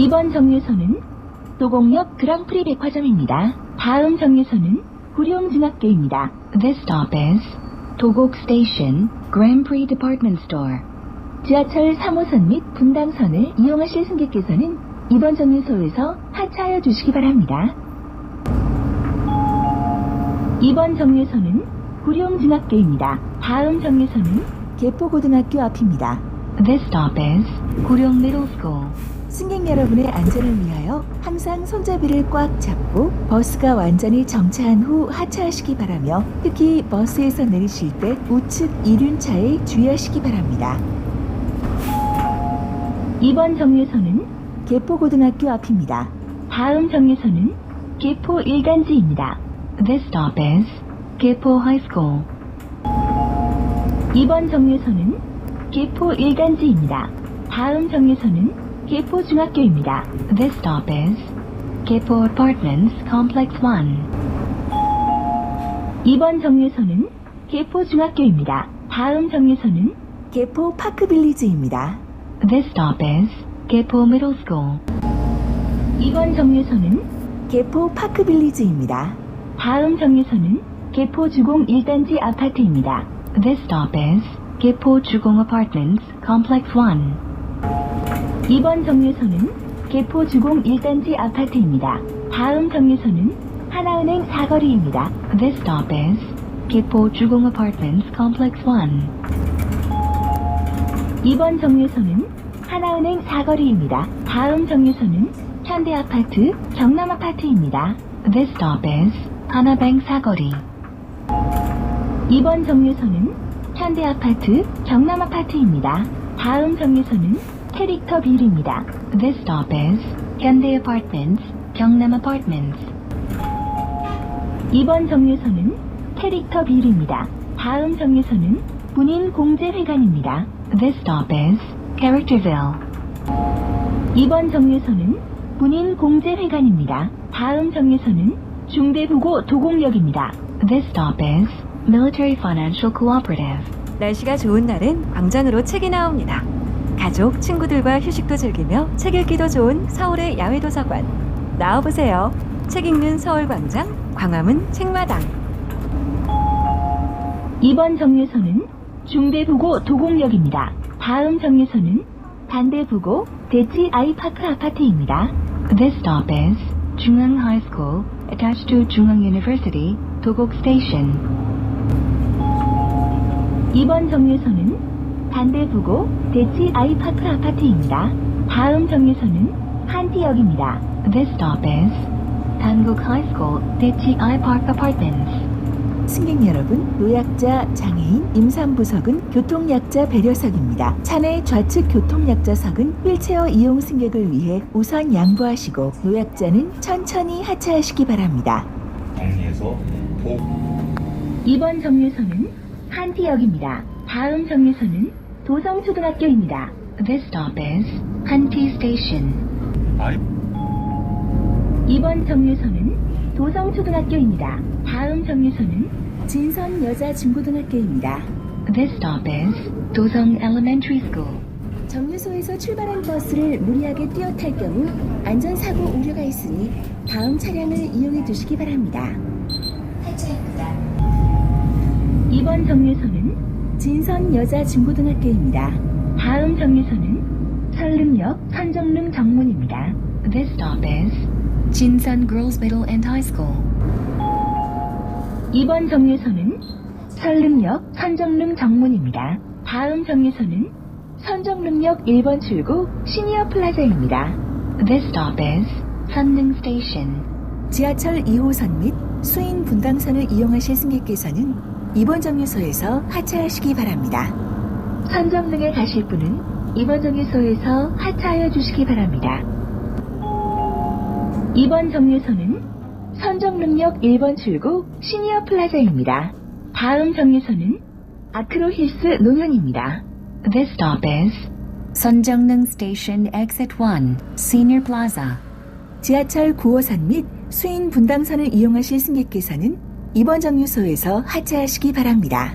이번 정류소는 도곡역 그랑프리 백화점입니다. 다음 정류소는 구룡중학교입니다. This stop is 도곡 Station, Grand Prix Department Store. 지하철 3호선 및 분당선을 이용하실 승객께서는 이번 정류소에서 하차하여 주시기 바랍니다. 이번 정류소는 구룡중학교입니다. 다음 정류소는 개포고등학교 앞입니다. This stop is 구룡 Middle School. 승객 여러분의 안전을 위하여 항상 손잡이를 꽉 잡고 버스가 완전히 정차한 후 하차하시기 바라며 특히 버스에서 내리실 때 우측 이륜차에 주의하시기 바랍니다. 이번 정류소는 개포고등학교 앞입니다. 다음 정류소는 개포 일간지입니다. This stop is 개포 High School. 이번 정류소는 개포 일간지입니다. 다음 정류소는 개포 중학교입니다. This stop is 개포 Apartments Complex 1. 이번 정류소는 개포 중학교입니다. 다음 정류소는 개포 파크빌리지입니다. This stop is 개포 Middle School. 이번 정류소는 개포 파크빌리지입니다. 다음 정류소는 개포 주공 1단지 아파트입니다. This stop is 개포 주공 Apartments Complex 1. 이번 정류소는 개포 주공 1단지 아파트입니다. 다음 정류소는 하나은행 사거리입니다. This stop is 개포 주공 Apartments Complex 1. 이번 정류소는 하나은행 사거리입니다. 다음 정류소는 현대 아파트, 경남 아파트입니다. This stop is 하나뱅 사거리. 이번 정류소는 현대 아파트, 경남 아파트입니다. 다음 정류소는 캐릭터 빌입니다. This stop is 현대 Apartments 경남 Apartments. 이번 정류소는 캐릭터 빌입니다. 다음 정류소는 군인 공제회관입니다. This stop is Characterville. 이번 정류소는 군인 공제회관입니다. 다음 정류소는 중대부고 도곡역입니다. This stop is Military Financial Cooperative. 날씨가 좋은 날은 광장으로 책이 나옵니다. 가족, 친구들과 휴식도 즐기며 책 읽기도 좋은 서울의 야외 도서관. 나와보세요. 책 읽는 서울광장, 광화문 책마당. 이번 정류소는 중대부고 도곡역입니다. 다음 정류소는 반대부고 대치 아이파크 아파트입니다. This stop is 중앙 High School attached to 중앙 University 도곡 Station. 이번 정류소는 반대부고 대치 아이파크 아파트입니다. 다음 정류소는 한티역입니다. This stop is 단국 High School 대치 I-Park Apartments. 승객 여러분, 노약자, 장애인, 임산부석은 교통약자 배려석입니다. 차내 좌측 교통약자석은 휠체어 이용 승객을 위해 우선 양보하시고 노약자는 천천히 하차하시기 바랍니다. 정리해서 도 이번 정류소는 한티역입니다. 다음 정류소는 도성초등학교입니다. This stop is 한티 Station. 아이 이번 정류소는 도성초등학교입니다. 다음 정류소는 진선 여자중고등학교입니다. This stop is 도성 Elementary School. 정류소에서 출발한 버스를 무리하게 뛰어 탈 경우 안전사고 우려가 있으니 다음 차량을 이용해 주시기 바랍니다. 이번 정류소는 진선 여자중고등학교입니다. 다음 정류소는 설릉역 선정릉 정문입니다. This stop is 진선 Girls Middle and High School. 이번 정류소는 설릉역 선정릉 정문입니다. 다음 정류소는 선정릉역 1번 출구 시니어 플라자입니다. This stop is 선릉 Station. 지하철 2호선 및 수인 분당선을 이용하실 승객께서는 이번 정류소에서 하차하시기 바랍니다. 선정릉에 가실 분은 이번 정류소에서 하차하여 주시기 바랍니다. 이번 정류소는 선정릉역 1번 출구 시니어 플라자입니다. 다음 정류소는 아크로 힐스 논현입니다. This stop is 선정릉 Station Exit 1, Senior. 지하철 9호선 및 수인 분당선을 이용하실 승객께서는 이번 정류소에서 하차하시기 바랍니다.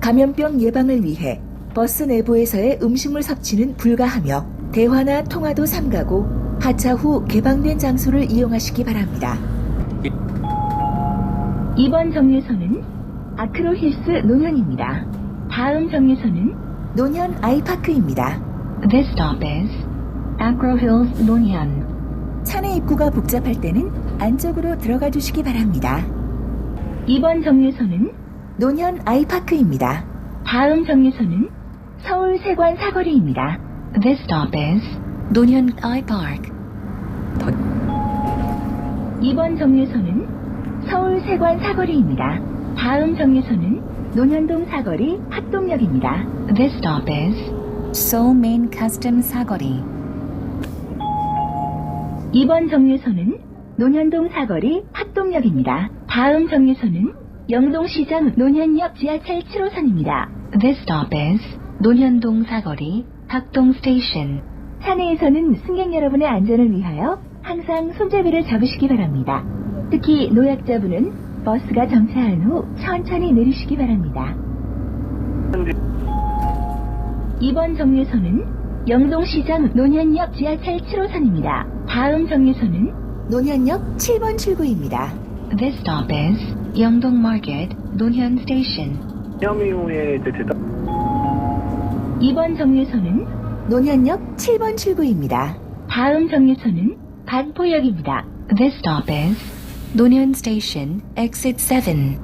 감염병 예방을 위해 버스 내부에서의 음식물 섭취는 불가하며 대화나 통화도 삼가고 하차 후 개방된 장소를 이용하시기 바랍니다. 이번 정류소는 아크로 힐스 논현입니다. 다음 정류소는 논현 아이파크입니다. This stop is Acro Hills Nonhyun. 차내 입구가 복잡할 때는 안쪽으로 들어가 주시기 바랍니다. 이번 정류소는 논현 아이파크입니다. 다음 정류소는 서울 세관 사거리입니다. This stop is I Park. 이번 정류소는 서울 세관 사거리입니다. 다음 정류소는 논현동 사거리 학동역입니다. This stop is Seoul Main Customs Sagori. 이번 정류소는 논현동 사거리 학동역입니다. 다음 정류소는 영동시장 논현역 지하철 7호선입니다. This stop is 논현동 사거리 학동 Station. 차내에서는 승객 여러분의 안전을 위하여 항상 손잡이를 잡으시기 바랍니다. 특히 노약자분은 버스가 정차한 후 천천히 내리시기 바랍니다. 이번 정류소는 영동시장 논현역 지하철 7호선입니다. 다음 정류소는 논현역 7번 출구입니다. This stop is Yeongdong Market 논현 Station. 혐의호에 이제 대답 이번 정류소는 논현역 7번 출구입니다. 다음 정류소는 반포역입니다. This stop is 논현 Station Exit 7.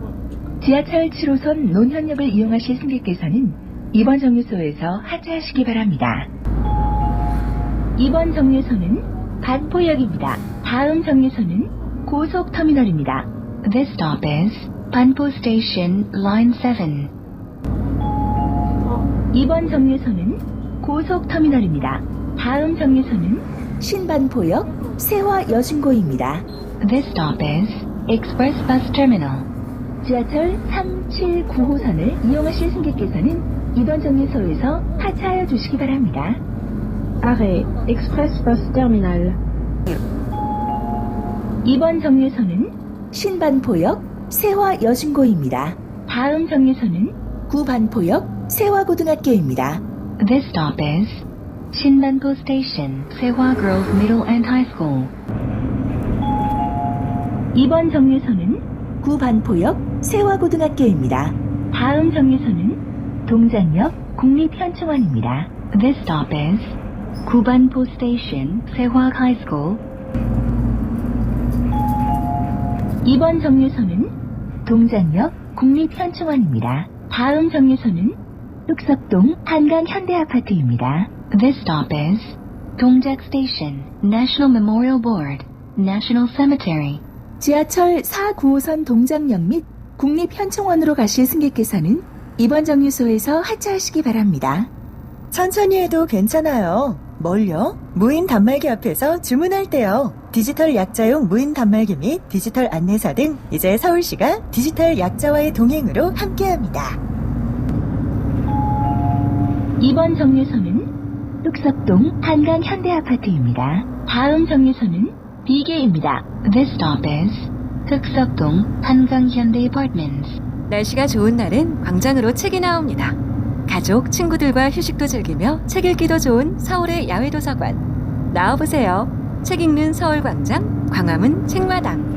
지하철 7호선 논현역을 이용하실 승객께서는 이번 정류소에서 하차하시기 바랍니다. 이번 정류소는 반포역입니다. 다음 정류소는 고속 터미널입니다. This stop is Banpo Station Line 7. 이번 정류소는 고속 터미널입니다. 다음 정류소는 신반포역 세화 여중고입니다. This stop is Express Bus Terminal. 지하철 379호선을 이용하실 승객께서는 이번 정류소에서 하차하여 주시기 바랍니다. Arrêt, Express Bus Terminal. 이번 정류소는 신반포역 세화 여중고입니다. 다음 정류소는 구반포역 세화고등학교입니다. This stop is Shinbanpo Station Sewa Girls Middle and High School. 이번 정류소는 구반포역 세화고등학교입니다. 다음 정류소는 동작역 국립현충원입니다. This stop is Kubanpo Station Sewa High School. 이번 정류소는 동작역 국립현충원입니다. 다음 정류소는 뚝석동 한강현대아파트입니다. This stop is Dongjak Station National Memorial Board National Cemetery. 지하철 4구호선 동작역 및 국립현충원으로 가실 승객께서는 이번 정류소에서 하차하시기 바랍니다. 천천히 해도 괜찮아요. 뭘요? 무인 단말기 앞에서 주문할 때요. 디지털 약자용 무인 단말기 및 디지털 안내서 등 이제 서울시가 디지털 약자와의 동행으로 함께합니다. 이번 정류소는 뚝석동 한강 현대아파트입니다. 다음 정류소는 비계입니다. This stop is Huksokdong Hangang Hyundai Apartments. 날씨가 좋은 날은 광장으로 책이 나옵니다. 가족, 친구들과 휴식도 즐기며 책 읽기도 좋은 서울의 야외 도서관. 나와보세요. 책 읽는 서울광장, 광화문 책마당.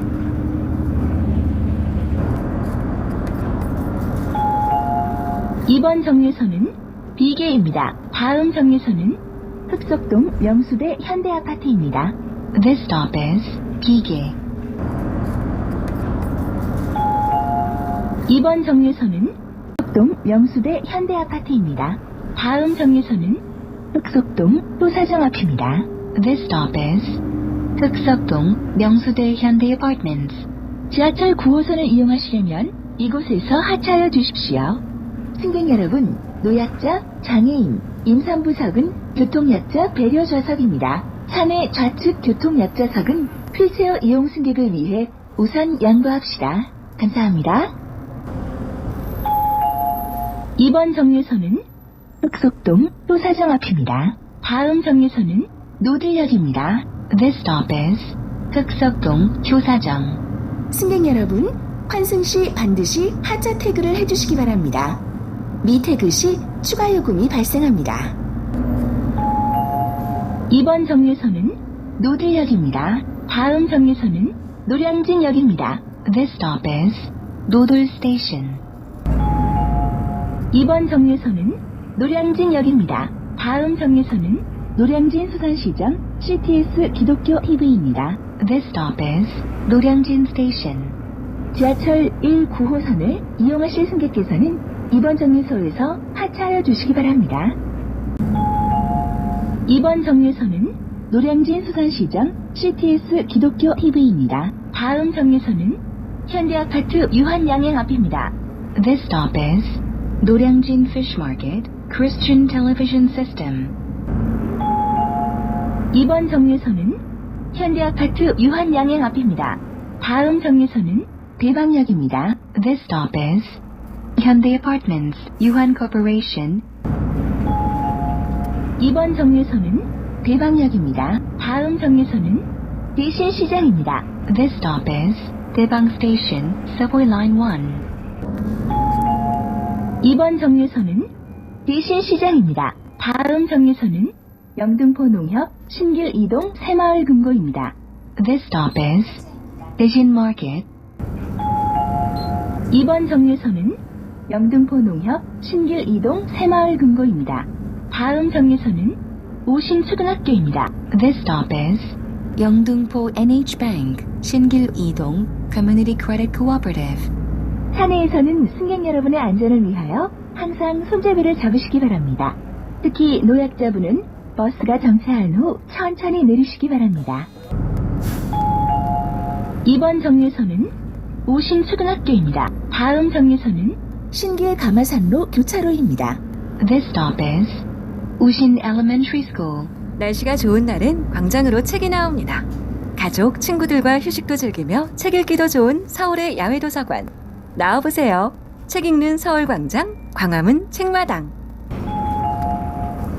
이번 정류소는 비계입니다. 다음 정류소는 흑석동 명수대 현대아파트입니다. This stop is Gige. 이번 정류소는 흑석동 명수대 현대아파트입니다. 다음 정류소는 흑석동 또사정 앞입니다. This stop is Huksokdong Myeongsudae Hyundai Apartments. 지하철 9호선을 이용하시려면 이곳에서 하차하여 주십시오. 승객 여러분, 노약자, 장애인, 임산부석은 교통약자 배려 좌석입니다. 차내 좌측 교통약자석은 휠체어 이용 승객을 위해 우선 양보합시다. 감사합니다. 이번 정류소는 흑석동 또사정 앞입니다. 다음 정류소는 노들역입니다. This stop is Huksokdong Hyosajang. 승객 여러분, 환승 시 반드시 하차 태그를 해주시기 바랍니다. 미 태그 시 추가 요금이 발생합니다. 이번 정류소는 노들역입니다. 다음 정류소는 노량진역입니다. This stop is Station. 이 번 정류소는 노량진역입니다. 다음 정류소는 노량진 수산시장 CTS 기독교 TV입니다. This stop is Noryangin Station. 지하철 1 9호선을 이용하실 승객께서는 이번 정류소에서 하차하여 주시기 바랍니다. 이번 정류소는 노량진 수산시장 CTS 기독교 TV입니다. 다음 정류소는 현대아파트 유한양행 앞입니다. This stop is Fish Market Christian Television System. 이번 정류소는 현대아파트 유한양행 앞입니다. 다음 정류소는 대방역입니다. This stop is Hyundai Apartments Yuhan Corporation. 이번 정류소는 대방역입니다. 다음 정류소는 대신시장입니다. This stop is Debang Station Subway Line 1. 이번 정류소는 대신시장입니다. 다음 정류소는 영등포 농협 신길 이동 새마을 금고입니다. This stop is Daejin Market. 이번 정류소는 영등포 농협 신길 이동 새마을 금고입니다. 다음 정류소는 오신초등학교입니다. This stop is Yeongdungpo NH Bank Shingil Idong Community Credit Cooperative. 차내에서는 승객 여러분의 안전을 위하여 항상 손잡이를 잡으시기 바랍니다. 특히 노약자분은 버스가 정차한 후 천천히 내리시기 바랍니다. 이번 정류소는 오신초등학교입니다. 다음 정류소는 신길 가마산로 교차로입니다. This stop is Ushin Elementary School. 날씨가 좋은 날은 광장으로 책이 나옵니다. 가족, 친구들과 휴식도 즐기며 책 읽기도 좋은 서울의 야외 도서관. 나와보세요. 책 읽는 서울광장, 광화문 책마당.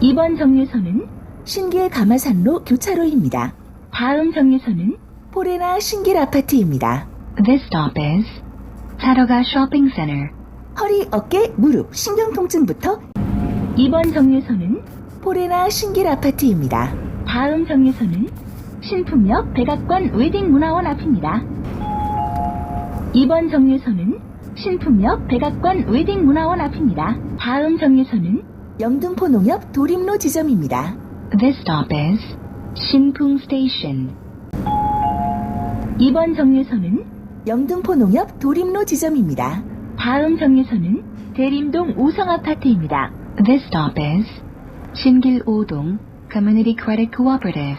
이번 정류소는 신길 가마산로 교차로입니다. 다음 정류소는 포레나 신길 아파트입니다. This stop is Shopping Center. 허리, 어깨, 무릎, 신경통증부터 이번 정류소는 포레나 신길 아파트입니다. 다음 정류소는 신품역 백악관 웨딩문화원 앞입니다. 이번 정류소는 신품역 백악관 웨딩문화원 앞입니다. 다음 정류소는 영등포 농협 도림로 지점입니다. This stop is Shinpung Station. 이번 정류소는 영등포 농협 도림로 지점입니다. 다음 정류소는 대림동 우성 아파트입니다. This stop is Shingil Odong Community Credit Cooperative.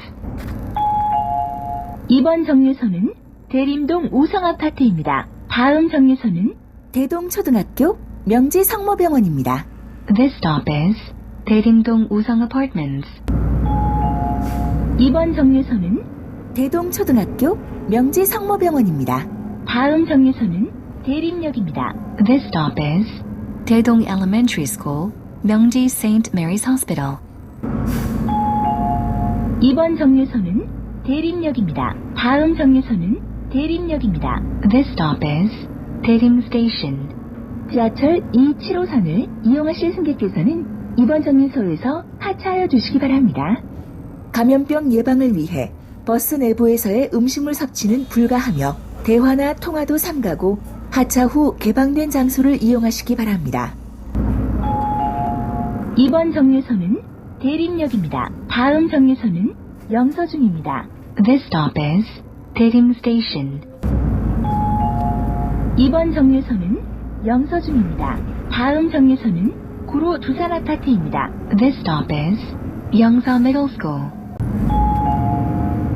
이번 정류소는 대림동 우성 아파트입니다. 다음 정류소는 대동초등학교 명지 성모병원입니다. This stop is Daerimdong Usong Apartments. 이번 정류소는 대동초등학교 명지 성모병원입니다. 다음 정류소는 대림역입니다. This stop is Daedong Elementary School, Myeongji St. Mary's Hospital. 이번 정류소는 대림역입니다. 다음 정류소는 대림역입니다. This stop is Daerim Station. 지하철 275선을 이용하실 승객께서는 이번 정류소에서 하차하여 주시기 바랍니다. 감염병 예방을 위해 버스 내부에서의 음식물 섭취는 불가하며 대화나 통화도 삼가고 하차 후 개방된 장소를 이용하시기 바랍니다. 이번 정류소는 대림역입니다. 다음 정류소는 영서중입니다. This stop is Daerim Station. 이번 정류소는 영서중입니다. 다음 정류소는 구로 두산 아파트입니다. This stop is Youngsa Middle School.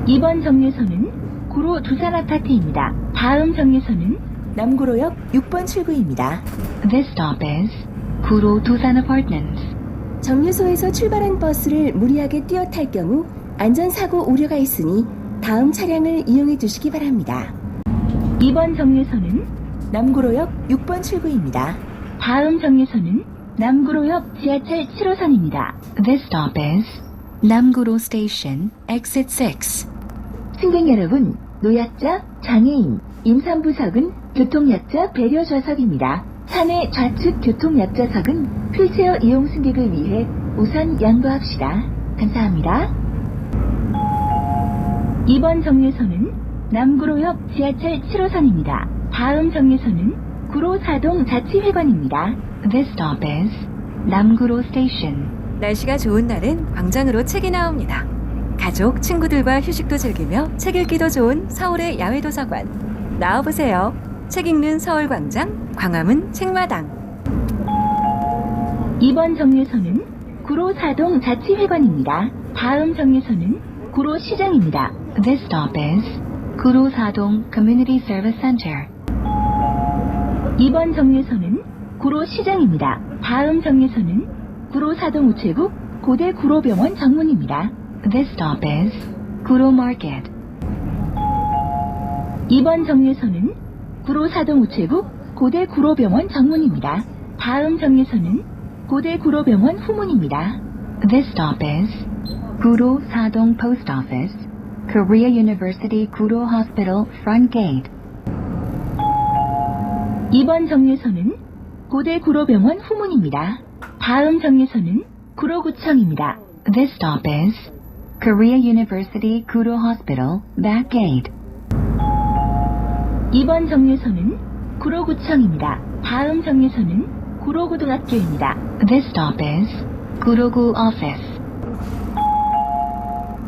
이번 정류소는 구로 두산 아파트입니다. 다음 정류소는 남구로역 6번 출구입니다. This stop is Kuro Dusan Apartments. 정류소에서 출발한 버스를 무리하게 뛰어 탈 경우 안전사고 우려가 있으니 다음 차량을 이용해 주시기 바랍니다. 이번 정류소는 남구로역 6번 출구입니다. 다음 정류소는 남구로역 지하철 7호선입니다. This stop is Namguro Station, Exit 6. 승객 여러분, 노약자, 장애인, 임산부석은 교통약자 배려 좌석입니다. 차내 좌측 교통약자석은 휠체어 이용 승객을 위해 우선 양보합시다. 감사합니다. 이번 정류소는 남구로역 지하철 7호선입니다. 다음 정류소는 구로사동 자치회관입니다. This stop is Namguro Station. 날씨가 좋은 날은 광장으로 책이 나옵니다. 가족, 친구들과 휴식도 즐기며 책 읽기도 좋은 서울의 야외 도서관. 나와보세요. 책 읽는 서울광장, 광화문 책마당. 이번 정류소는 구로사동 자치회관입니다. 다음 정류소는 구로시장입니다. This stop is Sadong Community Service Center. 이번 정류소는 구로시장입니다. 다음 정류소는 구로사동 우체국 고대 구로병원 정문입니다. This stop is Market. 이번 정류소는 구로사동 우체국 고대 구로병원 정문입니다. 다음 정류소는 고대 구로병원 후문입니다. This stop is Sadong Post Office, Korea University Guru Hospital Front Gate. 이번 정류소는 고대 구로병원 후문입니다. 다음 정류소는 구로구청입니다. This stop is Korea University Guru Hospital Back Gate. 이번 정류소는 구로구청입니다. 다음 정류소는 구로고등학교입니다. This stop is Gurogu Office.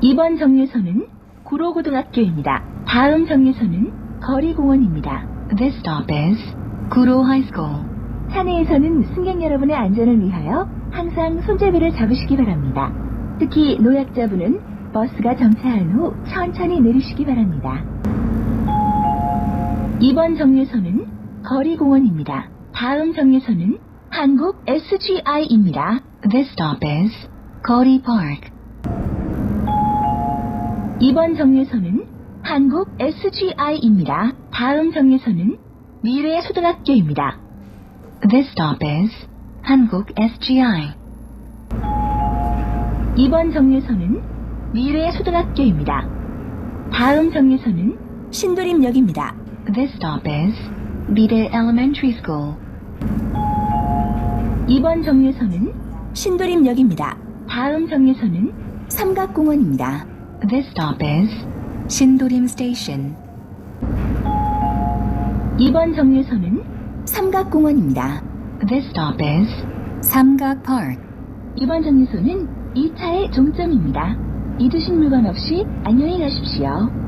이번 정류소는 구로고등학교입니다. 다음 정류소는 거리공원입니다. This stop is High School. 차내에서는 승객 여러분의 안전을 위하여 항상 손잡이를 잡으시기 바랍니다. 특히 노약자분은 버스가 정차한 후 천천히 내리시기 바랍니다. 이번 정류소는 거리공원입니다. 다음 정류소는 한국 SGI입니다. This stop is Kori Park. 이번 정류소는 한국 SGI입니다. 다음 정류소는 미래 초등학교입니다. This stop is Hanguk SGI. 이번 정류소는 미래 초등학교입니다. 다음 정류소는 신도림역입니다. This stop is Mire Elementary School. 이번 정류소는 신도림역입니다. 다음 정류소는 삼각공원입니다. This stop is Shindorim Station. 이번 정류소는 삼각공원입니다. This stop is Samgak Park. 이번 정류소는 2차의 종점입니다. 잊으신 물건 없이 안녕히 가십시오.